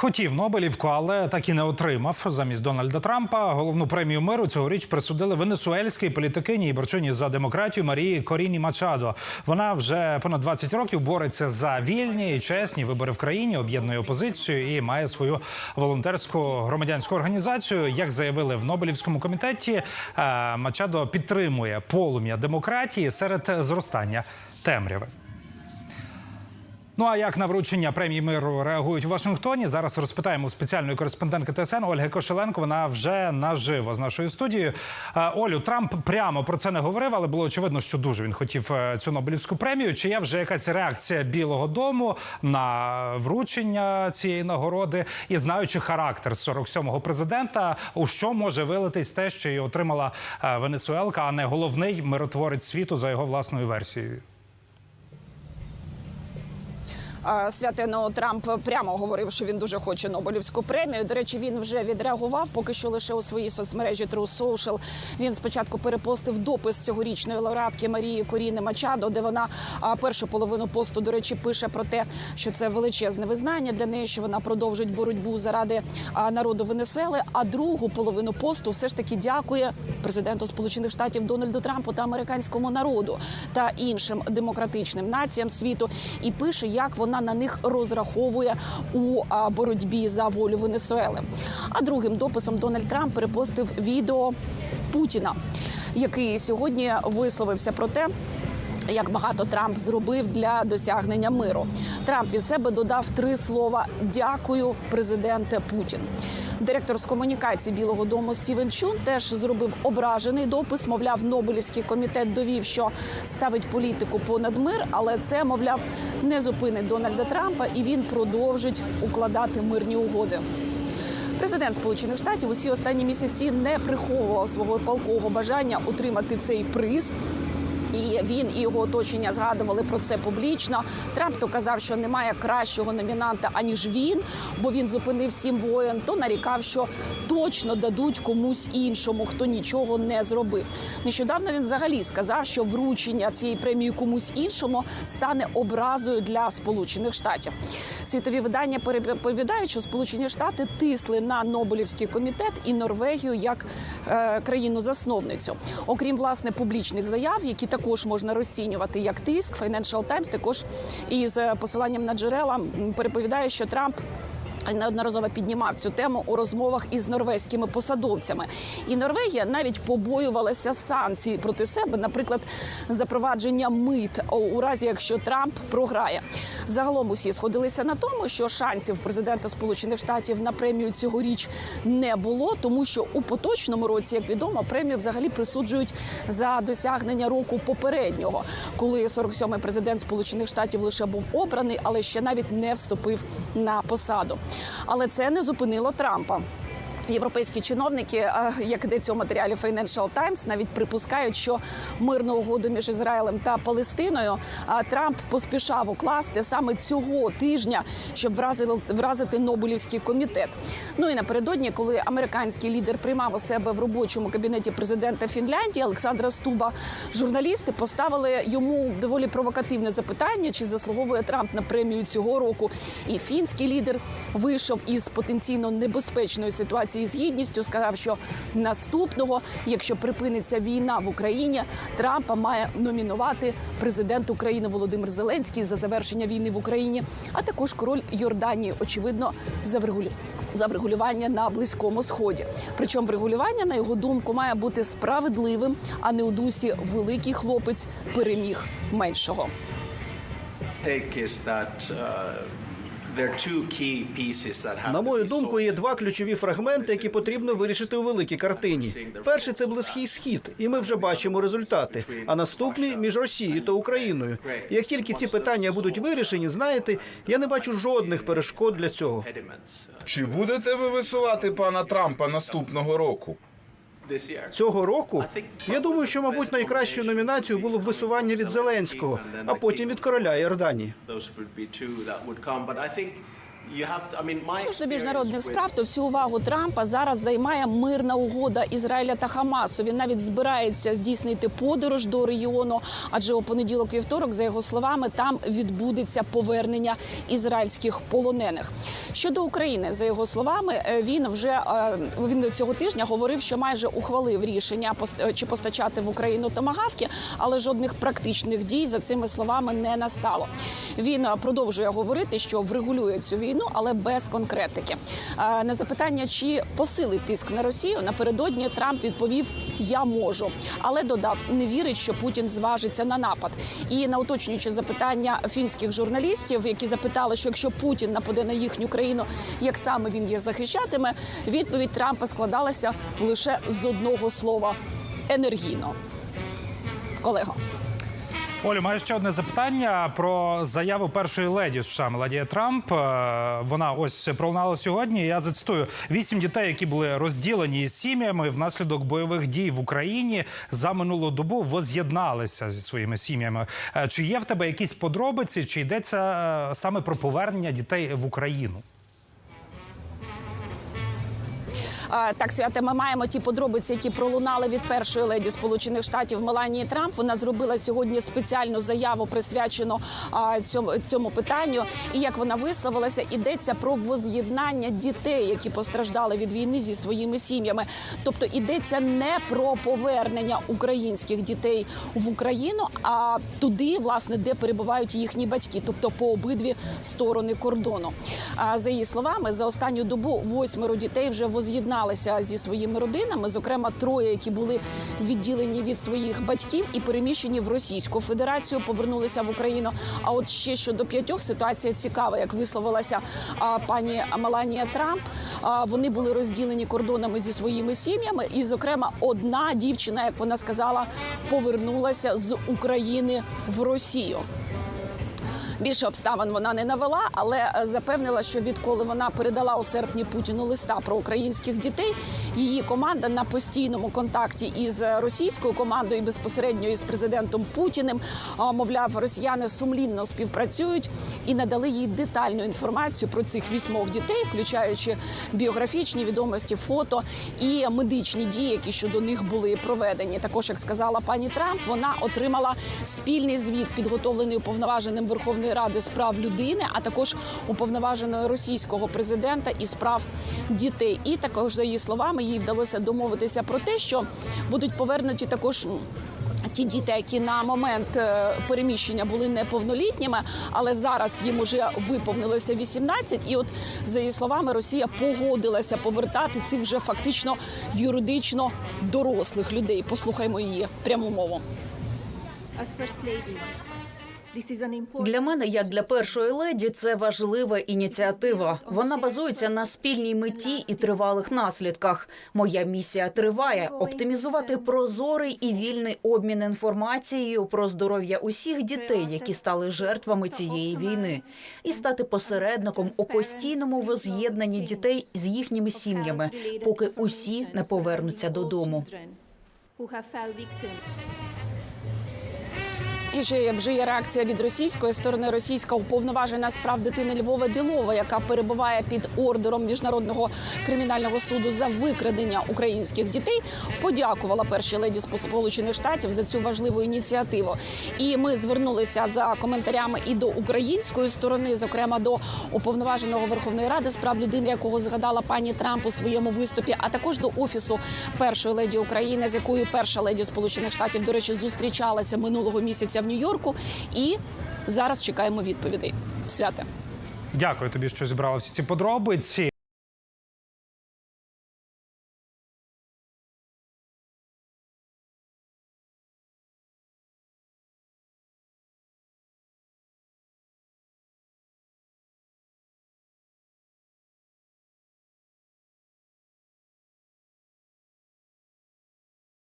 Хотів Нобелівку, але так і не отримав. Замість Дональда Трампа головну премію миру цьогоріч присудили венесуельській політикині і борчині за демократію Марії Коріні Мачадо. Вона вже понад 20 років бореться за вільні і чесні вибори в країні, об'єднує опозицію і має свою волонтерську громадянську організацію. Як заявили в Нобелівському комітеті, е, Мачадо підтримує полум'я демократії серед зростання темряви. Ну а як на вручення премії миру реагують у Вашингтоні? Зараз розпитаємо спеціальної кореспондентки ТСН Ольги Кошеленко. Вона вже наживо з нашою студією. Олю, Трамп прямо про це не говорив, але було очевидно, що дуже він хотів е, цю Нобелівську премію. Чи є вже якась реакція Білого Дому на вручення цієї нагороди? І знаючи характер 47-го президента, у що може вилитись те, що її отримала е, Венесуелка, а не головний миротворець світу за його власною версією? А, Трамп прямо говорив, що він дуже хоче Нобелівську премію. До речі, він вже відреагував, поки що лише у своїй соцмережі True Social. Він спочатку перепостив допис цьогорічної лауреатки Марії Коріни Мачадо, де вона першу половину посту, до речі, пише про те, що це величезне визнання для неї, що вона продовжить боротьбу заради народу Венесуели. А другу половину посту все ж таки дякує президенту Сполучених Штатів Дональду Трампу та американському народу та іншим демократичним націям світу, і пише, як вона на них розраховує у боротьбі за волю Венесуели. А другим дописом Дональд Трамп перепостив відео Путіна, який сьогодні висловився про те. Як багато Трамп зробив для досягнення миру, Трамп від себе додав три слова: дякую, президенте Путін. Директор з комунікації Білого Дому Стівен Чун теж зробив ображений допис. Мовляв, Нобелівський комітет довів, що ставить політику понад мир, але це, мовляв, не зупинить Дональда Трампа, і він продовжить укладати мирні угоди. Президент Сполучених Штатів усі останні місяці не приховував свого палкого бажання отримати цей приз. І він і його оточення згадували про це публічно. Трамп то казав, що немає кращого номінанта аніж він, бо він зупинив сім воєн. То нарікав, що точно дадуть комусь іншому, хто нічого не зробив. Нещодавно він взагалі сказав, що вручення цієї премії комусь іншому стане образою для Сполучених Штатів. Світові видання переповідають, що Сполучені Штати тисли на Нобелівський комітет і Норвегію як е, країну-засновницю, окрім власне публічних заяв, які також можна розцінювати як тиск. Financial Times також із е, посиланням на джерела переповідає, що Трамп. Неодноразово піднімав цю тему у розмовах із норвезькими посадовцями, і Норвегія навіть побоювалася санкцій проти себе, наприклад, запровадження мит у разі, якщо Трамп програє. Загалом усі сходилися на тому, що шансів президента Сполучених Штатів на премію цьогоріч не було, тому що у поточному році, як відомо, премію взагалі присуджують за досягнення року попереднього, коли 47-й президент Сполучених Штатів лише був обраний, але ще навіть не вступив на посаду. Але це не зупинило Трампа. Європейські чиновники, як йдеться у матеріалі Financial Times, навіть припускають, що мирну угоду між Ізраїлем та Палестиною Трамп поспішав укласти саме цього тижня, щоб вразили вразити Нобелівський комітет. Ну і напередодні, коли американський лідер приймав у себе в робочому кабінеті президента Фінляндії Олександра Стуба, журналісти поставили йому доволі провокативне запитання, чи заслуговує Трамп на премію цього року. І фінський лідер вийшов із потенційно небезпечної ситуації з гідністю. Сказав, що наступного, якщо припиниться війна в Україні, Трампа має номінувати президент України Володимир Зеленський за завершення війни в Україні, а також король Йорданії, очевидно, за врегулювання за врегулювання на близькому сході. Причому врегулювання, на його думку, має бути справедливим, а не у дусі великий хлопець переміг меншого. На мою думку, є два ключові фрагменти, які потрібно вирішити у великій картині. Перший це близький схід, і ми вже бачимо результати. А наступний між Росією та Україною. Як тільки ці питання будуть вирішені, знаєте, я не бачу жодних перешкод для цього. Чи будете ви висувати пана Трампа наступного року? Цього року я думаю, що мабуть найкращою номінацією було б висування від Зеленського, а потім від короля Йорданії. Що ж до міжнародних справ, то всю увагу Трампа зараз займає мирна угода Ізраїля та Хамасу. Він навіть збирається здійснити подорож до регіону, адже у понеділок вівторок, за його словами, там відбудеться повернення ізраїльських полонених. Щодо України, за його словами, е, він вже е, він цього тижня говорив, що майже ухвалив рішення чи постачати в Україну томагавки, але жодних практичних дій за цими словами не настало. Він е, продовжує говорити, що врегулює цю війну, але без конкретики. Е, На запитання, чи посилить тиск на Росію, напередодні Трамп відповів: Я можу, але додав, не вірить, що Путін зважиться на напад. І на уточнюючи запитання фінських журналістів, які запитали, що якщо Путін нападе на їхню країну, як саме він її захищатиме, відповідь Трампа складалася лише з одного слова енергійно. Колего. Олю, маю ще одне запитання про заяву першої леді США Мелодія Трамп. Е, Вона ось пролунала сьогодні. Я зацитую вісім дітей, які були розділені із сім'ями внаслідок бойових дій в Україні за минулу добу воз'єдналися зі своїми сім'ями. Е, Чи є в тебе якісь подробиці? Чи йдеться е, саме про повернення дітей в Україну? Так, святе, ми маємо ті подробиці, які пролунали від першої леді Сполучених Штатів Меланії Трамп. Вона зробила сьогодні спеціальну заяву, присвячену цьому, цьому питанню. І як вона висловилася, йдеться про воз'єднання дітей, які постраждали від війни зі своїми сім'ями. Тобто йдеться не про повернення українських дітей в Україну, а туди, власне, де перебувають їхні батьки, тобто по обидві сторони кордону. А за її словами, за останню добу восьмеро дітей вже воз'єдналися зі своїми родинами, зокрема троє, які були відділені від своїх батьків і переміщені в Російську Федерацію, повернулися в Україну. А от ще щодо п'ятьох ситуація цікава, як висловилася пані Меланія Трамп. Вони були розділені кордонами зі своїми сім'ями, і, зокрема, одна дівчина, як вона сказала, повернулася з України в Росію. Більше обставин вона не навела, але е, запевнила, що відколи вона передала у серпні Путіну листа про українських дітей, її команда на постійному контакті із е, російською командою і безпосередньо із президентом Путіним. Мовляв, росіяни сумлінно співпрацюють і надали їй детальну інформацію про цих вісьмох дітей, включаючи біографічні відомості, фото і медичні дії, які щодо них були проведені. Також, як сказала пані Трамп, вона отримала спільний звіт, підготовлений уповноваженим Верховної Ради з прав людини, а також уповноваженого російського президента із прав дітей. І також за її словами їй вдалося домовитися про те, що будуть повернуті також. Ті діти, які на момент е, переміщення були неповнолітніми, але зараз їм уже виповнилося 18. І от за її словами, Росія погодилася повертати цих вже фактично юридично дорослих людей. Послухаймо її пряму мову. Для мене, як для першої леді, це важлива ініціатива. Вона базується на спільній меті і тривалих наслідках. Моя місія триває оптимізувати прозорий і вільний обмін інформацією про здоров'я усіх дітей, які стали жертвами цієї війни, і стати посередником у постійному воз'єднанні дітей з їхніми сім'ями, поки усі не повернуться додому. Victim І вже, є реакція від російської сторони. Російська уповноважена з прав дитини Львова Білова, яка перебуває під ордером міжнародного кримінального суду за викрадення українських дітей, подякувала першій леді Сполучених Штатів за цю важливу ініціативу. І ми звернулися за коментарями і до української сторони, зокрема до уповноваженого Верховної Ради з прав людини, якого згадала пані Трамп у своєму виступі, а також до офісу першої леді України, з якою перша леді Сполучених Штатів, до речі, зустрічалася минулого місяця в Нью-Йорку. І зараз чекаємо відповідей. Святе. Дякую тобі, що зібрала всі ці подробиці.